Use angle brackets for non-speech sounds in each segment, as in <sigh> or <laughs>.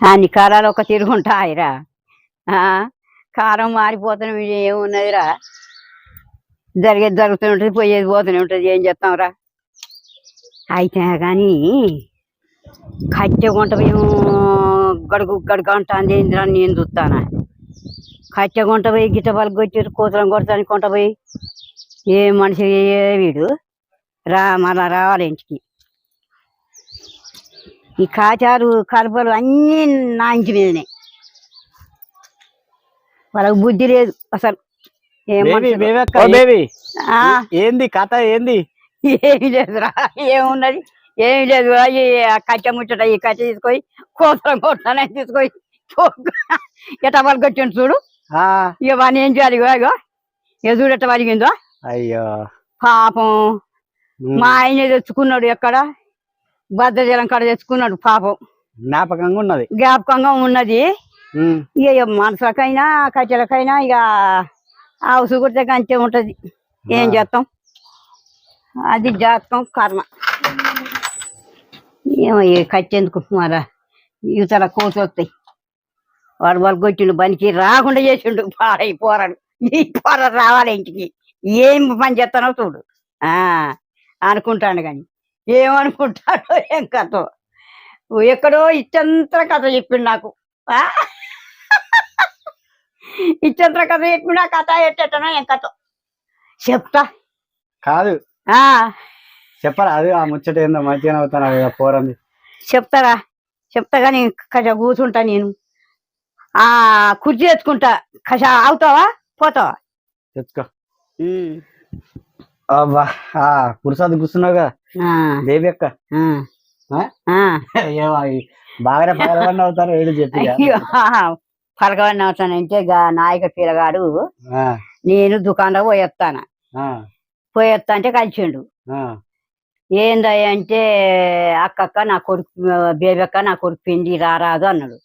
అన్ని కాలాలు ఒక తిరుగుంటాయిరా ఆ, కారం మారిపోతున్నాం ఏమున్నదిరా. జరిగేది జరుగుతూనే ఉంటుంది పోయేది పోతూనే ఉంటుంది ఏం చేస్తాంరా. అయితే కానీ కట్టె గుంట మేము గడుగు గడుగు అంటాంది ఏందిరా నేను చూస్తానా కట్టె గుంట పోయి గిట్ట వాళ్ళు కొట్టారు కూతురం కొడతానికి కొంట పోయి ఏ మనిషి ఏ వీడు రా మళ్ళా రావాలి ఇంటికి. ఈ కాచారు కలపలు అన్నీ నా ఇంటి మీదనే. వాళ్ళకి బుద్ధి లేదు అసలు. ఏంది కథ ఏంది? ఏమి లేదురా ఏమున్నది? ఏమి లేదు కట్టె ముచ్చట ఈ కట్టె తీసుకొని కోతరం కొట్టాలని తీసుకొని ఎట్ట వాళ్ళు కొట్టిండు చూడు? ఆ. ఇక వాడిని ఏం చేయాలి ఇగో చూడు ఎట్ట వలిగిందో అయ్యో. పాపం. మా ఆయన తెచ్చుకున్నాడు ఎక్కడ? భద్రజలం కాడ తెచ్చుకున్నాడు పాపం. జ్ఞాపకంగా ఉన్నది. జ్ఞాపకంగా ఉన్నది. ఇక మనసులకైనా కట్టెలకైనా ఇక హౌస్ కుడితే అంతే ఉంటది. ఏం ఆ. చేస్తాం? అది జాతకం కర్మ. ఏమో ఈ కట్టెందుకు మరా? యువతల కోసి వస్తాయి. వాడు వాళ్ళు కొట్టిండు పనికి రాకుండా చేసిండు. పాడై పోరాడు ఈ పోర రావాలి ఇంటికి. ఏం పని చేస్తానో చూడు. ఆ అనుకుంటాను కానీ. ఏమనుకుంటాడో ఏం కథ? ఎక్కడో ఇచ్చంత కథ చెప్పిండు నాకు. ఆ? ఇచ్చంత కథ చెప్పిన కథ ఎట్టనో ఏం కథ? చెప్తా. కాదు. ఆ. చెప్పరా అది ఆ ముచ్చట ఏందో మంచిగా అవుతాను పోరంది. చెప్తారా? చెప్తా కానీ కష కూర్చుంటా నేను. ఆ కుర్చీ తెచ్చుకుంటా కష అవుతావా పోతావా? తెచ్చుకో అబ్బా పురుషాద్ కూర్చున్నావుగా. ఆ, బేబీ అక్క బాగానే పగలవన్నీ అవుతారు ఏడు చెప్పి. అయ్యో పలకవన్నీ అవుతానంటే గా నాయక పిల్లగాడు నేను దుకాణంలో పోయేస్తాను పోయేస్తా అంటే కలిసిండు. అంటే అక్కక్క నా కొడుకు బేబీ అక్క నా కొడుకు పిండి రారాదు అన్నాడు.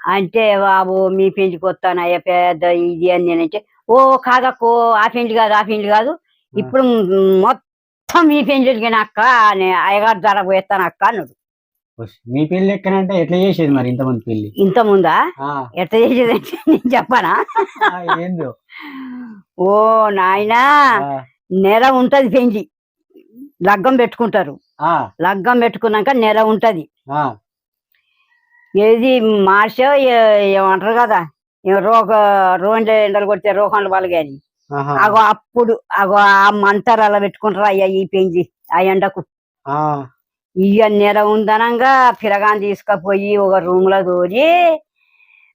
అంటే బాబు మీ పిండికి వస్తానయ్య పెద్ద ఇది అని నేనంటే ఓ కాదక్కో ఆ పిండి కాదు ఆ పిండి కాదు. ఇప్పుడు మొత్తం మీ పిండికి అక్క అయ్యగారు ధర పోయేస్తాను అక్క అన్నాడు. మీ పెళ్ళి ఎక్కనంటే ఎట్లా చేసేది మరి ఇంతమంది పెళ్ళి? ఇంత ముందా? ఆ, ఎట్ట చేసేదంటే నేను చెప్పనా? ఓ నాయనా నెల ఉంటది పెంచి. లగ్గం పెట్టుకుంటారు. లగ్గం పెట్టుకున్నాక నెల ఉంటది. ఏది మార్చో ఏమంటారు కదా? రోగ రోండ్ల ఎండలు కొడితే రోగాలు వాళ్ళు కానీ అగో అప్పుడు అగో ఆ మంటలు అలా పెట్టుకుంటారు. అయ్యా ఈ పెంచి ఆ ఎండకు. ఇక నెల ఉందనంగా పిలగాని తీసుకుపోయి ఒక రూమ్లో దోరి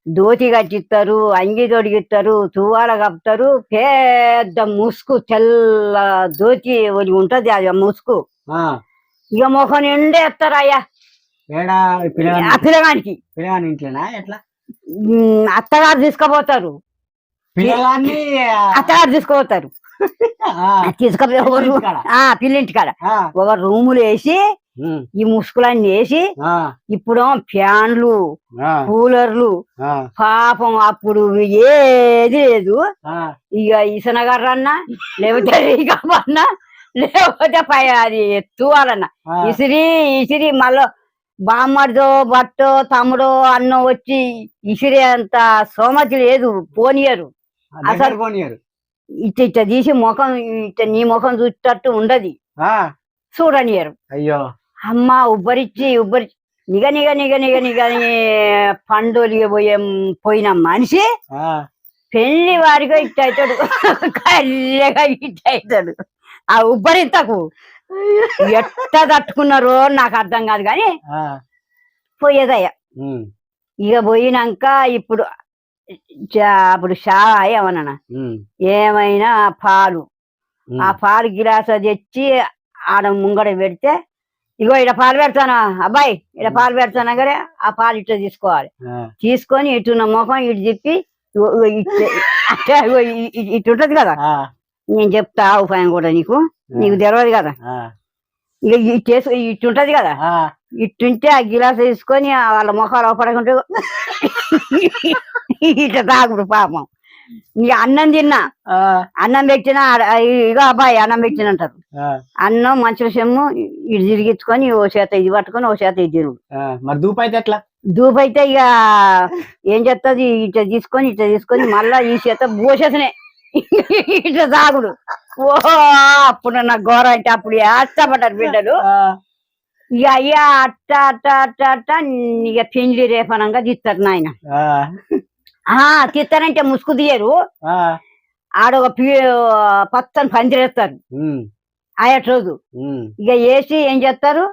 దోతి కట్టిస్తారు అంగి తొడిగిస్తారు తువాల కప్పుతారు. పెద్ద ముసుగు తెల్ల దోతి ఒకటి ఉంటది అది ఆ. ఇక ముఖం నిండే ఎత్తారు అయ్యా. ఆ పిల్లగానికి అత్తగారు తీసుకుపోతారు. పిల్లగాన్ని అత్తగారు తీసుకుపోతారు. పిల్లింటి కాడ ఒక రూములు వేసి ఈ ముసుగులన్నీ వేసి ఇప్పుడు ఫ్యాన్లు కూలర్లు పాపం అప్పుడు ఏది లేదు. ఇక ఇసనగర్రన్నా లేకపోతే <laughs> రీగమన్నా లేకపోతే పై అది ఎత్తువాలన్నా. ఇసిరి ఇసిరి మళ్ళీ బామ్మడిదో బట్టో తమ్ముడో అన్నో వచ్చి ఇసిరి అంత సోమతి లేదు పోనీయరు. అసలు- పోనీయరు. ఇట్ట ఇట్ట తీసి ముఖం ఇట్ట నీ ముఖం చూసేటట్టు ఉండదు. ఆ, చూడనియరు. అయ్యో. అమ్మ ఉబ్బరిచ్చి ఉబ్బరి నిగ నిగ నిగ నిగ నిగ పండుగ పోయే పోయిన మనిషి పెళ్ళి వారిగా ఇట్ట అవుతాడు. కళ్ళగా ఇట్ట అవుతాడు. ఆ ఉబ్బరింతకు ఎట్ట తట్టుకున్నారో నాకు అర్థం కాదు కానీ పోయేదయ్యా. ఇక పోయినాక ఇప్పుడు అప్పుడు షా ఏమన్నా ఏమైనా పాలు. ఆ పాలు గిలాస తెచ్చి ఆడ ముంగడ పెడితే ఇగో ఇడ పాలు పెడతానా? అబ్బాయి ఇడ పాలు పెడతానా కానీ ఆ పాలు ఇట్లా తీసుకోవాలి. తీసుకొని ఇటు నా ముఖం ఇటు ఇ- ఇటు ఉంటది కదా? నేను చెప్తా ఉపాయం కూడా నీకు. నీకు తెలియదు కదా? ఇక ఇటు వేసు ఇటు ఉంటది కదా? ఇట్టుంటే ఆ గిలాస్ తీసుకొని వాళ్ళ ముఖాలు పడకుంటే ఇట్లా తాగుడు పాపం. ఇక అన్నం తిన్నా అన్నం పెట్టినా ఇగో అబ్బాయి అన్నం పెట్టిన అంటారు అన్నం మంచి చెమ్ము ఇటు తిరిగించుకొని ఓ చేత ఇది పట్టుకొని ఓ చేత ఇది తిరుగు మరి దూపు అయితే ఎట్లా? దూపు అయితే ఇక ఏం చేస్తుంది ఇట్లా తీసుకొని ఇట్లా తీసుకొని మళ్ళా ఈ చేత భూషతనే ఇట్లా సాగుడు ఓ అప్పుడు నా ఘోర అంటే అప్పుడు ఏష్టపడ్డారు బిడ్డలు. ఇక అయ్యా అట్ట అట్ట అట్ట అట్ట ఇక పెండ్లి రేపనంగా తీస్తారు నాయన. తీస్తారంటే ముసుగు తీయరు. ఆ, ఆడొక పీ పచ్చని పందిరేస్తారు ఆయట్ రోజు. ఇక వేసి ఏం చేస్తారు?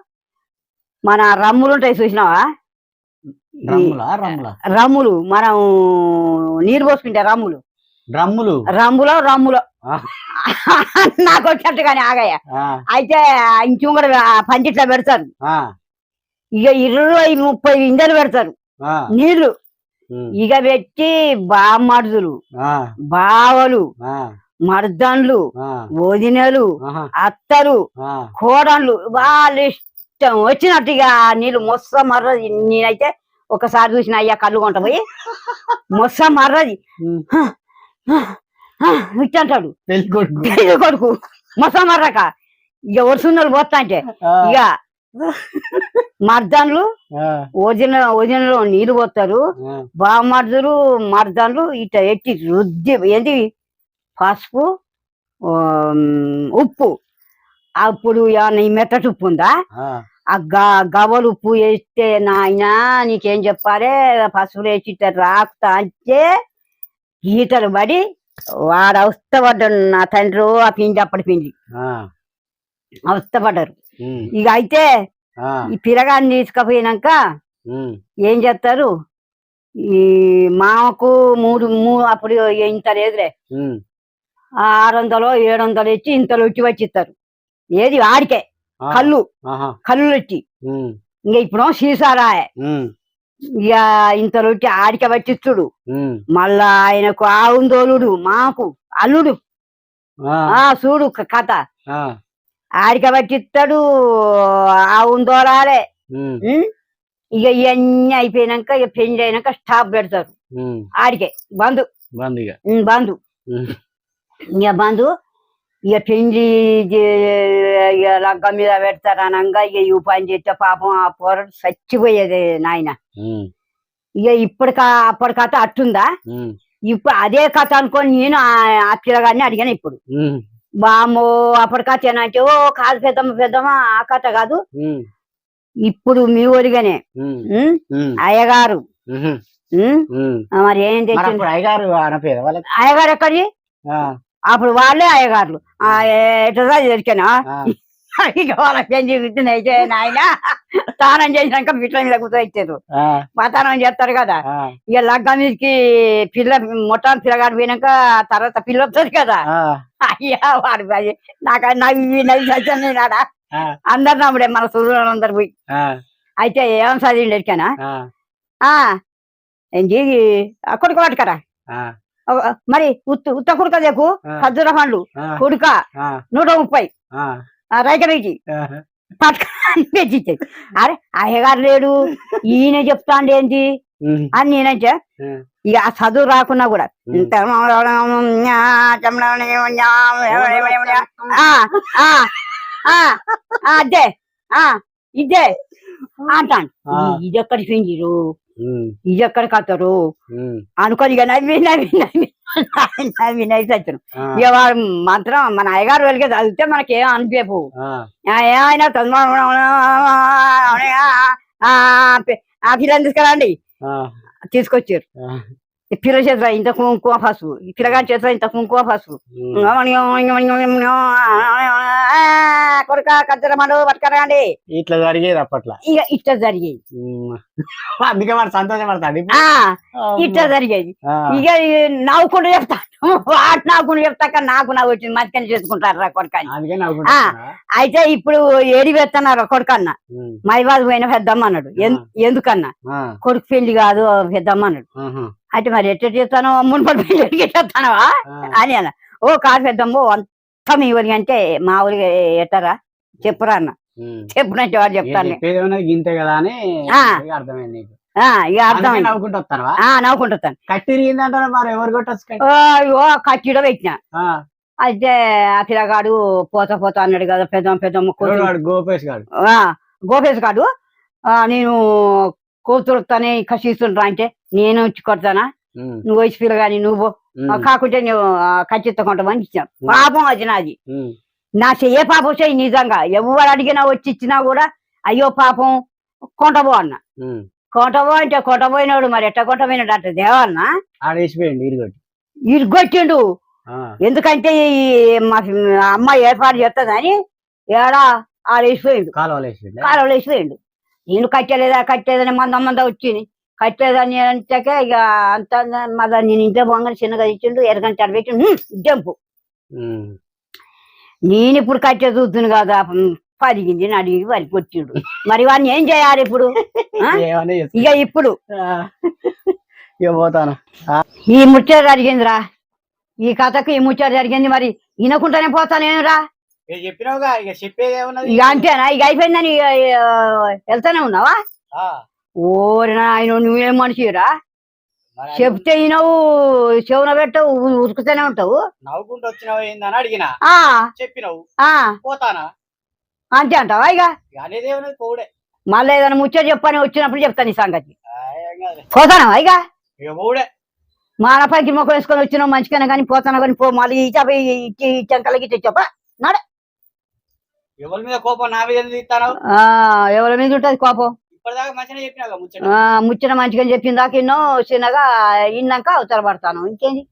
మన రమ్ములు ఉంటాయి చూసినావా రమ్ములా రమ్ములు? మనం నీరు పోసుకుంటే రమ్ములు. రమ్ములో? రమ్ములో ఆ, <laughs> నాకు వచ్చేట్టు కానీ ఆగయ్య అయితే ఇంచు కూడా పంచిట్లో పెడతారు. ఇక ఇరవై ముప్పై ఇంజలు పెడతారు. నీళ్ళు. ఇక పెట్టి బామర్దులు ఆ, బావలు ఆ, వదినలు అత్తలు కోడన్లు వాళ్ళ ఇష్టం వచ్చినట్టు ఇక నీళ్ళు మొత్తం మర్రది నేనైతే ఒకసారి చూసిన అయ్యా కళ్ళు కొంట పోయి మొత్తం మర్రది పెళ్ళి కొడుకు మొత్తం మర్రక ఇక వరుసున్నలు పోతా అంటే ఇక మర్దన్లు వదిన వదినలో నీళ్ళు పోతారు బామర్దులు మర్దన్లు ఇట్లా ఎట్టి రుద్ది ఏంది పసుపు ఉప్పు. అప్పుడు ఈ మెత్తటి ఉప్పు ఉందా? ఆ, గవలు ఉప్పు వేస్తే నాయనా నీకేం చెప్పాలి? పసుపులు వేసి ఇట్లా రాకుతా అంటే గీతలు పడి వాడు అవస్థపడ్డాడు నా తండ్రి ఆ పిండి అప్పటి పిండి. అవస్థపడ్డారు. ఇక అయితే ఈ పిల్లగాన్ని తీసుకుపోయినాక ఏం చేస్తారు? ఈ మామకు మూడు మూ అప్పుడు ఇంత లేదులే. ఆరు వందలు ఏడు వందలు ఇచ్చి ఇంతలో వచ్చి వచ్చి ఇస్తారు ఏది ఆడికే. కళ్ళు. కళ్ళు వచ్చి ఇంకా ఇప్పుడు సీసారాయ. ఇక ఇంతలో వచ్చి ఆడిక పట్టిస్తుడు మళ్ళా ఆయనకు ఆవుందోలుడు మాకు అల్లుడు. ఆ, చూడు కథ. ఆడిక పట్టిస్తాడు ఆవుందోలాలే ఉమ్, ఉం? ఇక ఇవన్నీ అయిపోయినాక ఇక పెళ్ళి అయినాక స్టాప్ పెడతారు. ఆడికే బంధు. బంధు ఇక. బంధు. ఇక పెండ్లి ఇక లగ్గ మీద పెడతారు అనగా ఇక ఈ పని చేస్తే పాపం ఆ పోరడు చచ్చిపోయేది నాయన. ఇక ఇప్పటికా అప్పటి కథ అట్టుందా? ఇప్పుడు అదే కథ అనుకొని నేను ఆ- ఆ పిల్లగాడిని అడిగాను ఇప్పుడు. ఉమ్, బామ్మో అప్పటి కథ ఏనంటే ఓ కాదు పెద్దమ్మ పెద్దమ్మ ఆ కథ కాదు. ఇప్పుడు మీ ఊరిగానే అయ్యగారు. మరి ఏం తెచ్చింది అయ్యగారు అయ్యగారు ఎక్కడి అప్పుడు వాళ్ళే అయ్యగారులు. ఎట్లా దొరికానా <laughs> ఆ, ఇక వాళ్ళ పెంచి కూర్చుని నాయన? స్నానం చేసినాక పిట్ల మీద కూర్చోచ్చారు మతానం చేస్తారు కదా. ఇక లగ్గం మీదకి పిల్ల మొట్ట పిల్లగాడు పోయినాక తర్వాత పిల్ల వస్తుంది కదా. అయ్యా వాడు నాకు నవ్వి నవ్వి ఆ, అందరు నమ్ముడే మన అందరు పోయి. అయితే ఏం చదివిండి ఆ. ఏంటి కొడుకు పట్టుకరా మరి ఉత్త ఉత్త కుడుక దేకు. ఖర్జూర పండ్లు. కుడుక. నూట ముప్పై. ఆ, పట్టుకొని అరే అయ్యగారు లేడు. ఈయన చెప్తాండి ఏంటి? అని నేనంటే ఇక ఆ చదువు రాకున్నా కూడా. అదే ఆ ఇదే. అంటాను. ఇది ఎక్కడికి పిండిరు ఉమ్, ఇది ఎక్కడికి వస్తారు అనుకొని ఇక నవ్వి నవ్వి నవ్వి నవ్వి నవ్వి చచ్చాను ఆ, ఇక వాడు మాత్రం మన అయ్యగారు వెలిగే చదివితే మనకేం ఆ, ఆ, ఏమైనా తొందర ఆ పిల్లని తీసుకురండి. తీసుకొచ్చారు. పిల్ల చేతిలో ఇంత కుంకుమ పసుపు ఈ పిల్లగాని చేతిలో ఇంత కుంకుమ పసుపు. ఉమ్. కొడుక కద్దర మండు పట్టుకరండి. ఇట్లా జరిగేది అప్పట్లో. ఇక ఇట్ట జరిగేది. <laughs> అందుకే మరి సంతోషపడతాడు ఇట్ట జరిగేది. ఇక నవ్వుకుంటూ చెప్తాను వాడు <laughs> నవ్వుకుంటూ చెప్తాక నాకు నవ్వు వచ్చింది. మధ్యన చేసుకుంటారు రా నవ్వుకుంటా అయితే ఇప్పుడు ఏడి పెడుతున్నారు కొడుకన్న. మైబాద్ పోయిన పెద్దమ్మ అన్నాడు. ఎన్- ఎందుకన్నా? కొడుకు పెళ్ళి కాదు పెద్దమ్మ అన్నాడు. అయితే మరి ఎట్ట చేస్తాను మున్పడి పెళ్ళికి చేస్తానవా అని అన్న. ఓ కాదు పెద్దమ్మ అంతా మీ ఊరికి అంటే మా ఊరికి ఎట్టరా? చెప్పురా అన్న. చెప్పునంటే వాడు చెప్తాను గింతే కదా అని అర్థమైంది నవ్వుకుంటాను కట్టి ఇరిగిందంటారా మరి ఎవరు కొట్టచ్చు కట్టి? ఓ కచ్చిడో పెట్టిన. అయితే ఆ పిల్లగాడు పోతా పోతా అన్నాడు కదా కూతురు. వాడు? గోపేష్ గాడు. గోపేష్ గాడు. నేను కూతురుతానే కసిస్తుంటా అంటే నేను వచ్చి కొడతానా? నువ్వు వచ్చి పిల్లగాని నువ్వు కాకుంటే నువ్వు ఖచ్చితంగా ఇచ్చాను పాపం అది నాది. నా చెయ్యే పాపం చెయ్యి నిజంగా ఎవరు అడిగినా వచ్చి ఇచ్చినా కూడా అయ్యో పాపం కొంటబో అన్న. కొంటబో అంటే కొంటపోయినాడు మరి ఎట్ట కొంటపోయినాడు అంటే ఇరుగొట్టి ఇరుగొట్టిండు ఎందుకంటే ఈ మా అమ్మాయి ఏర్పాటు చేస్తుందని ఏడా ఆడేసిపోయిండు కాలువలో వేసిపోయిండు. నేను కట్టలేదా కట్టలేదని మంద మంద వచ్చింది. కట్టలేదని అంటే ఇక అంత మళ్ళీ నేను ఇంట్లో పొంగని చిన్నగా ఇచ్చిండు ఎరగంట పెట్టిండు. జంపు. నేను ఇప్పుడు కట్టే చూద్దును కదా ఉమ్, పలిగింది నడిగి వరి కొట్టిండు మరి వాడిని ఏం చేయాలి ఇప్పుడు. ఇక ఇప్పుడు. పోతాను. ఈ ముచ్చట జరిగిందిరా. ఈ కథకు ఈ ముచ్చట జరిగింది మరి. వినకుండానే పోతానేరా ఇక చెప్పినావుగా ఇక చెప్పేది ఏమన్నది? ఇక అంతేనా? ఇక అయిపోయిందని వెళ్తానే ఉన్నావా? ఆ, ఓరి నాయన నువ్వేం మనిషిరా? చెప్తే వినవు చెవున పెట్టవు ఉరుకుతూనే ఉంటావు. నవ్వుకుంటూ వచ్చినావు ఏందని అడిగినా? చెప్పినావు. పోతానా? అంతే అంటావా ఇక పోవుడే. మళ్ళీ ఏదైనా ముచ్చట చెప్పని వచ్చినప్పుడు చెప్తాను ఈ సంగతి. పోతానా ఇక పోవుడే. మా పైకి మొక్క వేసుకొని వచ్చినావు మంచిగానే కానీ పోతాను కానీ పో మళ్ళీ ఈ చెప్ప ఇచ్చి చెంకలకి చెప్ప ఎవరి మీద కోపం నా మీద ఎవరి మీద ఉంటుంది కోపం? ముచ్చట. మంచిగా చెప్పిన దాకా ఎన్నో చిన్నగా ఇన్నాక అవతల పడతాను. ఇంకేంది?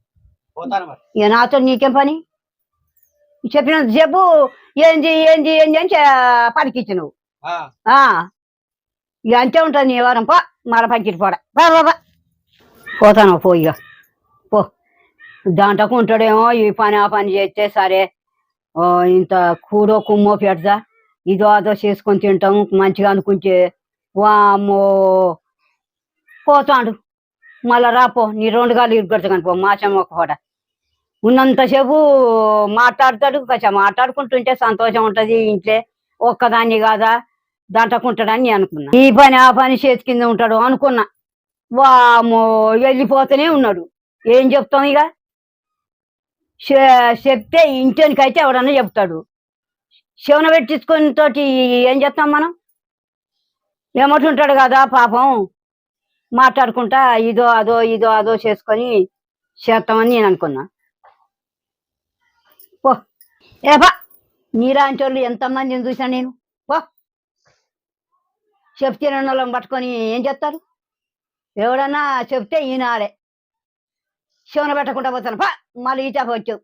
ఇక నాతో నీకేం పని? చెప్పినంత చెప్పు. ఏంది ఏంది ఏంది అని చె- పలికిచ్చు నువ్వు. ఇక అంతే ఉంటుంది నీ వారం పో మర పంచిటి పోడ. పోతాను పో ఇక. పో. దాంట్లోకి ఉంటాడేమో ఈ పని ఆ పని చేస్తే సరే. ఇంత కూడో కుమ్మో పెడతా. ఇదో అదో చేసుకొని తింటాం. మంచిగా అనుకుంటే వామ్మో. పోతాడు మళ్ళా రాపో నీ రెండు గాలు ఇరుగొడతా కానీ పో. మాసం ఒక పూట ఉన్నంతసేపు మాట్లాడతాడు. కొంచెం మాట్లాడుకుంటుంటే సంతోషం ఉంటది ఇంట్లో. ఒక్కదాన్ని కాదా? దంటకుంటాడని నేను అనుకున్నా. ఈ పని ఆ పని చేతి కింద ఉంటాడు అనుకున్నా. వామో వెళ్ళిపోతూనే ఉన్నాడు. ఏం చెప్తాం ఇక? చెప్తే చెప్తే ఇంటికైతే ఎవడన్నా చెప్తాడు. శివన పెట్టించుకొని తోటి ఏం చేస్తాం మనం? ఏమంటుంటాడు కదా పాపం? మాట్లాడుకుంటా ఇదో అదో ఇదో అదో చేసుకొని చేస్తామని నేను అనుకున్నా. పో. ఏపా నీలాంటి వాళ్ళు ఎంతమందిని చూసాను నేను? పో. చెప్తే వాళ్ళని పట్టుకొని ఏం చేస్తారు? ఎవడన్నా చెప్తే ఈనాడే. శివన పెట్టకుండా పోతాను. పా మళ్ళీ ఈ చేప వచ్చావు.